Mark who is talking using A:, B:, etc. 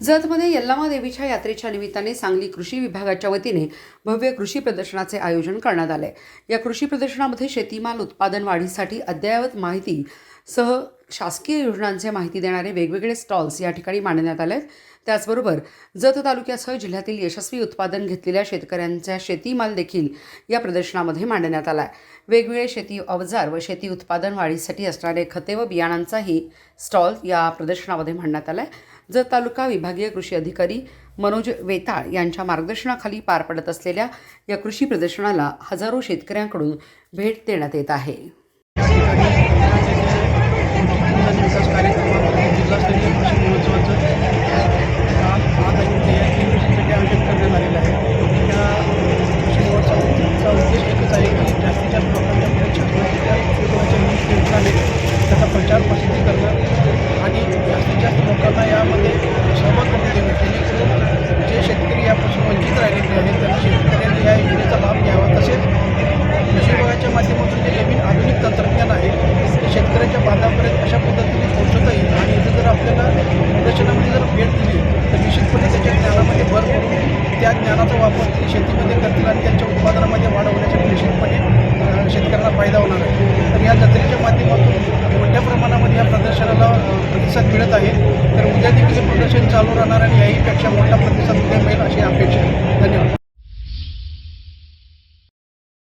A: जतमध्ये यल्लामा देवीच्या यात्रेच्या निमित्ताने सांगली कृषी विभागाच्या वतीने भव्य कृषी प्रदर्शनाचे आयोजन करण्यात आले. या कृषी प्रदर्शनामध्ये शेतीमाल उत्पादन वाढीसाठी अद्ययावत माहिती सह शासकीय योजनांचे माहिती देणारे वेगवेगळे स्टॉल्स या ठिकाणी मांडण्यात आले आहेत. त्याचबरोबर जत तालुक्यासह जिल्ह्यातील यशस्वी उत्पादन घेतलेल्या शेतकऱ्यांचा शेतीमाल देखील या प्रदर्शनामध्ये मांडण्यात आला आहे. वेगवेगळे शेती अवजार व शेती उत्पादन वाढीसाठी असणारे खते व बियाणांचाही स्टॉल या प्रदर्शनामध्ये मांडण्यात आला आहे. जत तालुका विभागीय कृषी अधिकारी मनोज वेताळ यांच्या मार्गदर्शनाखाली पार पडत असलेल्या या कृषी प्रदर्शनाला हजारो शेतकऱ्यांकडून भेट देण्यात येत आहे.
B: ज्ञानाचा वापर ते शेतीमध्ये करतील आणि त्यांच्या उत्पादनामध्ये वाढवण्याच्या निश्चितपणे शेतकऱ्यांना फायदा होणार आहे. तर या जत्रेच्या माध्यमातून मोठ्या प्रमाणामध्ये या प्रदर्शनाला प्रतिसाद मिळत आहे. तर उद्या देखील हे प्रदर्शन चालू राहणार आणि याहीपेक्षा मोठा प्रतिसाद उद्या मिळेल.